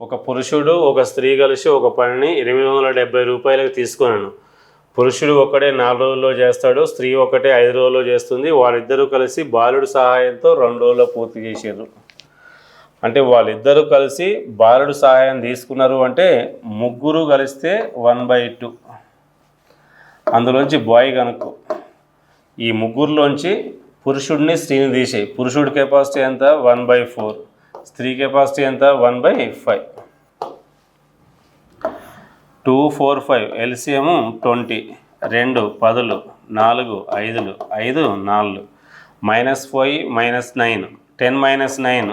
ఒక పురుషుడు ఒక స్త్రీ కలిసి ఒక పనిని ఎనిమిది వందల డెబ్బై రూపాయలకు తీసుకున్నాను పురుషుడు ఒకటే నాలుగు రోజుల్లో చేస్తాడు స్త్రీ ఒకటే ఐదు రోజుల్లో చేస్తుంది. వాళ్ళిద్దరూ కలిసి బాలుడు సహాయంతో రెండు రోజుల్లో పూర్తి చేసారు. అంటే వాళ్ళిద్దరూ కలిసి బాలుడు సహాయం తీసుకున్నారు అంటే ముగ్గురు కలిస్తే వన్ బై టూ. అందులోంచి బాయ్ కనుక్కో. ఈ ముగ్గురులోంచి పురుషుడిని స్త్రీని తీసేయి. పురుషుడి కెపాసిటీ ఎంత? One by four. స్త్రీ కెపాసిటీ ఎంత? One by five. Two four five. LCM twenty. రెండు పదులు. నాలుగు ఐదులు. ఐదు నాలుగు. Minus five minus nine. Ten minus nine.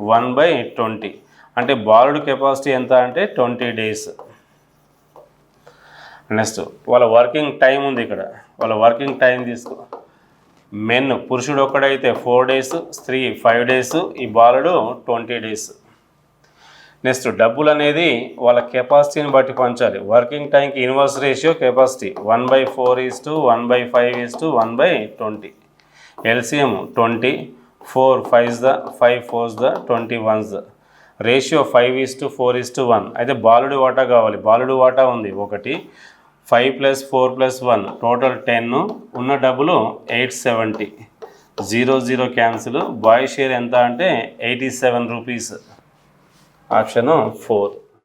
One by twenty. అంటే బాలుడు కెపాసిటీ ఎంత అంటే ట్వంటీ డేస్. నెక్స్ట్ వాళ్ళ వర్కింగ్ టైం ఉంది ఇక్కడ. వాళ్ళ వర్కింగ్ టైం తీసుకో. మెన్ పురుషుడు ఒక్కడైతే ఫోర్ డేస్ స్త్రీ ఫైవ్ డేస్ ఈ బాలుడు ట్వంటీ డేస్. నెక్స్ట్ డబ్బులు అనేది వాళ్ళ కెపాసిటీని బట్టి పంచాలి. వర్కింగ్ టైంకి inverse ratio capacity one by four is to one by five is to one by twenty. LCM twenty four fives the five fours the twenty ones the. Ratio five is to four is to one. అయితే బాలుడి వాటా కావాలి. బాలుడు వాటా ఉంది. ఒకటి five plus four plus one total ten ఉన్న డబ్బులు eight seventy. Zero zero cancel. Boy share ఎంత అంటే eighty seven rupees. Option four.